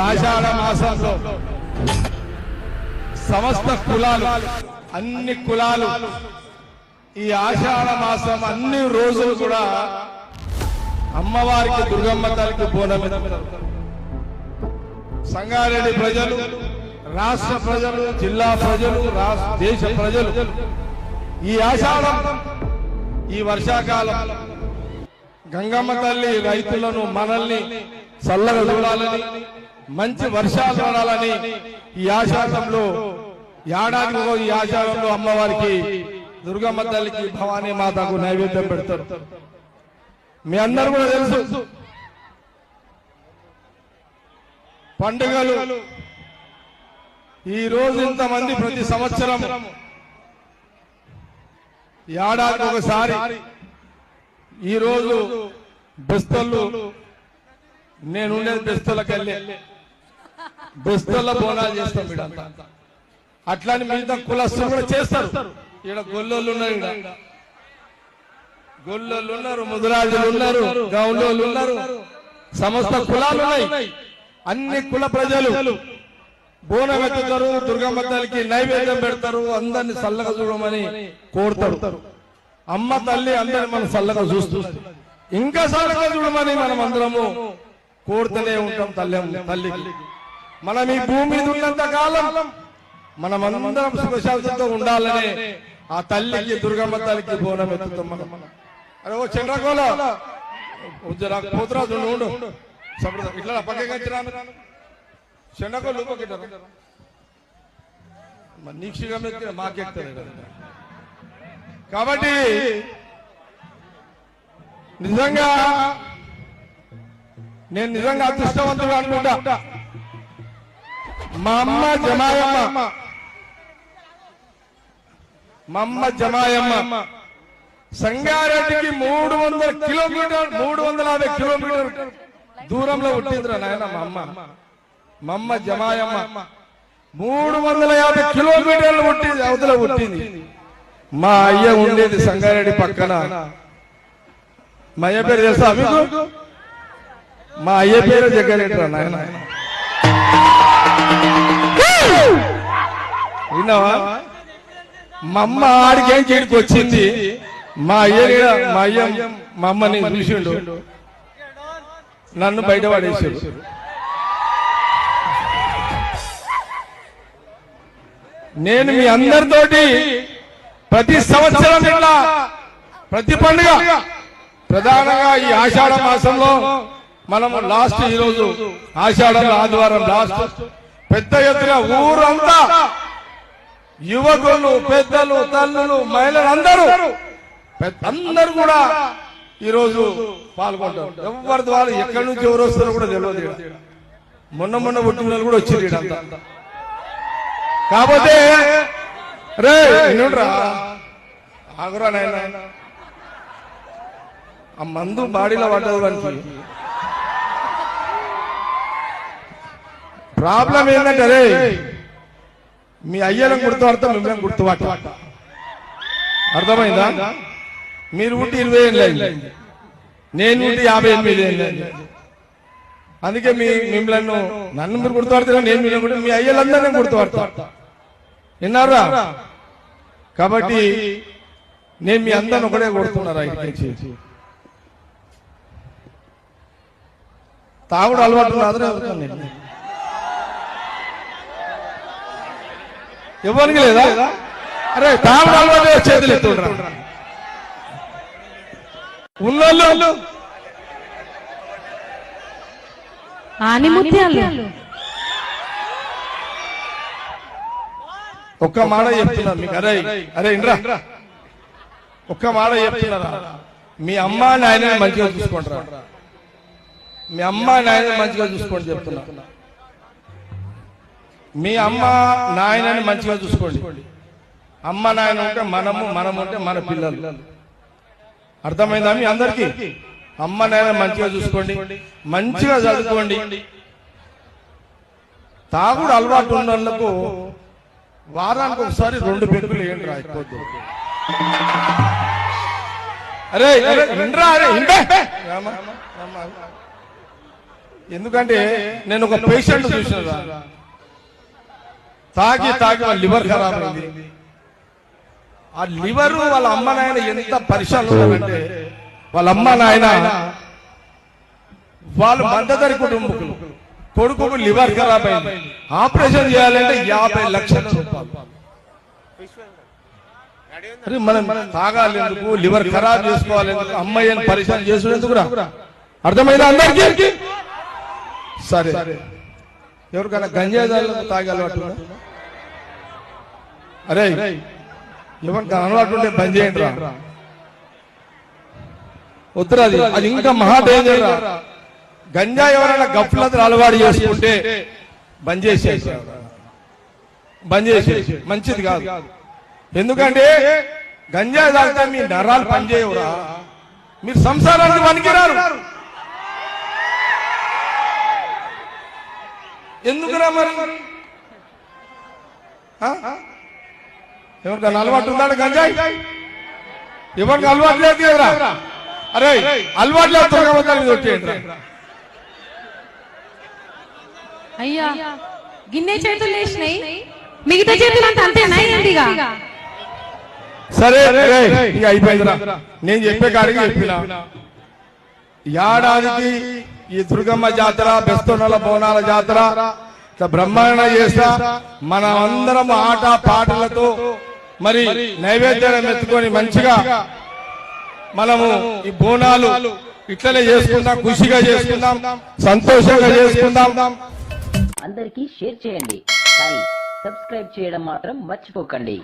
ఆషాఢ మాసంలో సమస్త కులాలు అన్ని కులాలు ఈ ఆషాఢ మాసం అన్ని రోజులు కూడా అమ్మవారికి దుర్గమ్మ తల్లికి బోనమెత్తుతారు సంగారెడ్డి ప్రజలు రాష్ట్ర ప్రజలు జిల్లా ప్రజలు రాష్ట్ర దేశ ప్రజలు ఈ ఆషాఢం ఈ వర్షాకాలం గంగమ్మ తల్లి రైతులను మనల్ని చల్లగా చూడాలని మంచి వర్షాలు పడాలని ఈ ఆషాఢంలో ఏడాదిలో ఈ ఆషాఢంలో అమ్మవారికి దుర్గమ్మ తల్లికి భవానీ మాతకు నైవేద్యం పెడతారు. మీ అందరూ కూడా తెలుసు పండుగలు ఈ రోజు ఇంతమంది ప్రతి సంవత్సరం ఏడాది ఒకసారి ఈ రోజు బెస్తళ్ళు నేను ఉండేది బెస్తళ్ళకి బోనాలు చేస్తాం ఇడంతా అట్లానే మిగతా కులస్తులు కూడా చేస్తారు. ఇక్కడ గొల్లోళ్ళు ఉన్నారు ఇక్కడ గొల్లోళ్ళు ఉన్నారు ముదురాజులు ఉన్నారు గౌలోళ్ళు ఉన్నారు. సమస్త కులాలు ఉన్నాయి. అన్ని కుల ప్రజలు బోనం ఎత్తుతారు దుర్గమ్మ తల్లికి నైవేద్యం పెడతారు అందరిని చల్లగా చూడమని కోరుతారు. అమ్మ తల్లి అందరిని మనం చల్లగా చూస్తూ ఇంకా చల్లగా చూడమని మనం అందరము కోరుతూనే ఉంటాం తల్లి తల్లికి. మనం ఈ భూమి మీద ఉన్నంత కాలం మనం అందరం సుఖశాంతితో ఉండాలని ఆ తల్లికి దుర్గమ్మ తల్లికి బోనం ఎత్తుతాం మనం. అరే ఓ చంద్రకోల పోతురాజు ఉండు ఇట్లా పక్కకి వచ్చిరాను చెండకోళ్ళు నీకు శిగం ఎక్కిన మాకెక్తుంది కాబట్టి నిజంగా నేను నిజంగా అదృష్టవంతుడు అనుకుంటా. మా అమ్మ జమాయమ్మ. మా అమ్మ జమాయమ్మ. సంగారెడ్డికి మూడు వందల కిలోమీటర్ మూడు వందల యాభై కిలోమీటర్ దూరంలో పుట్టిందిరా నాయన మా అమ్మ మా అమ్మ జమాయమ్మ. మూడు వందల యాభై కిలోమీటర్లు పుట్టింది అవతల పుట్టింది. మా అయ్య ఉండేది సంగారెడ్డి పక్కన. మా అయ్య పేరు తెలుసా మీకు? మా అయ్య పేరు జగ్గారెడ్డిరా నాయన. విన్నావా? మా అమ్మ ఆడికి ఏం చేయడానికి వచ్చింది? మా అయ్య మా అయ్య మా అమ్మని చూసిండు. నన్ను బయట పడేసాడు. నేను మీ అందరితోటి ప్రతి సంవత్సరం ఇట్లా ప్రతి పండుగ. ప్రధానంగా ఈ ఆషాఢ మాసంలో మనము లాస్ట్ ఈ రోజు ఆషాఢం ఆదివారం లాస్ట్ పెద్ద ఎత్తున ఊరంతా యువకులు పెద్దలు తల్లులు మహిళలు అందరూ పెద్ద- అందరూ కూడా ఈ రోజు పాల్గొంటారు. ఎవరి ద్వారా ఎక్కడి నుంచి ఎవరు వస్తారో కూడా తెలియదు. మొన్న మొన్న పుట్టిన కూడా వచ్చారు ఈడంతా కాకపోతే రే వినుడ్రా ఆగురా నాయన. ఆ మందు బాడీలో పడ్డది వానికి. ప్రాబ్లం ఏంటంటే రే మీ అయ్యలం గుర్తుపడతాం మిమ్మల్ని గుర్తుపట్ట. అర్థమైందా? మీరు ఉంటే ఇరవై ఏళ్ళు నేను ఉంటే యాభై ఎనిమిది ఏళ్ళు అందుకే మీ మిమ్మల్ని నన్ను మీరు గుర్తుపడతారు నేను మిమ్మల్ని మీ అయ్యలందరినీ గుర్తుపడతా. విన్నారా? కాబట్టి నేను మీ అందరిని ఒకటే కొడుతున్నారా ఇక్కడి నుంచి. తాగుడు అలవాటు రాదురే ఎవరికి లేదా? అరే అలవాటు చేతులు ఎత్తుండ్రా ఉన్నోళ్ళు. ఒక్క మాట చెప్తున్నా మీకు. అరే అరే ఇంద్రా ఒక్క మాట చెప్తున్నారా? మీ అమ్మ నాయన మంచిగా చూసుకుంటారా మీ అమ్మ నాయన మంచిగా చూసుకోండి చెప్తున్నా. మీ అమ్మ నాయనని మంచిగా చూసుకోండి. అమ్మ నాయన ఉంటే మనము మనం ఉంటే మన పిల్లలు. అర్థమైందా మీ అందరికీ? అమ్మ నాయన మంచిగా చూసుకోండి. మంచిగా చదువుకోండి. తాగుడు అలవాటు ఉన్న వాళ్ళకు వారానికి ఒకసారి రెండు పెగ్గులు ఏంటి అరే అరే. ఎందుకంటే నేను ఒక పేషెంట్ చూసిన తాగి తాగి వాళ్ళ లివర్ ఖరాబ్ అయింది. ఆ లివర్ వాళ్ళ అమ్మ నాయన ఎంత ఉన్నారంటే వాళ్ళ అమ్మ నాయన వాళ్ళు మద్దతరి కుటుంబకులు కొడుకు లివర్ ఖరాబ్ అయింది. ఆపరేషన్ చేయాలంటే యాభై లక్షల రూపాయలు మనం తాగాలి ఎందుకు లివర్ ఖరాబ్ చేసుకోవాలి ఎందుకు అమ్మాయిని పరిశ్రమ చేసుకునేందుకురా అర్థమైందా అందరికీ? సరే. ఎవరికైనా గంజాయి తాగే అలవాటు అరే ఎవరికి అలవాటు ఉంటే బంద్ చేయండి రా ఉత్తరాది అది ఇంకా మహా డేంజర్ గంజా ఎవరైనా గఫ్లతలు అలవాటు చేసుకుంటే బంద్ చేసేసి బంద్ చేసేసి మంచిది కాదు. ఎందుకంటే గంజాయి తాగితే మీ నరాలు పనిచేయవురా. మీరు సంసారానికి పనికిరారు. ఎందుకురా మరి? ఆ? ఎవరికైనా అలవాటు ఉందా గంజాయి? ఎవరికి అలవాటు లేదు కదరా? అరే అలవాటు లేదు కొట్టేయండి రా. అయ్యా గిన్నె చేతులు లేచినాయి. మిగతా చేతులు అంతా అంతేనా ఏంటిగా? సరే రే, ఇక అయిపోయిందిరా. నేను చెప్పే కాడికి చెప్పిన. ఏడాదికి ఈ దుర్గమ్మ జాతర బెస్తోనల బోనాల జాతర బ్రహ్మాండ చేస్తా. మనం అందరం ఆట పాటలతో మరి నైవేద్యాలను ఎత్తుకొని మంచిగా మనము ఈ బోనాలు ఇట్లనే చేసుకుందాం ఖుషిగా చేసుకుందాం సంతోషంగా చేసుకుందాం. అందరికీ షేర్ చేయండి కానీ సబ్స్క్రైబ్ చేయడం మాత్రం మర్చిపోకండి.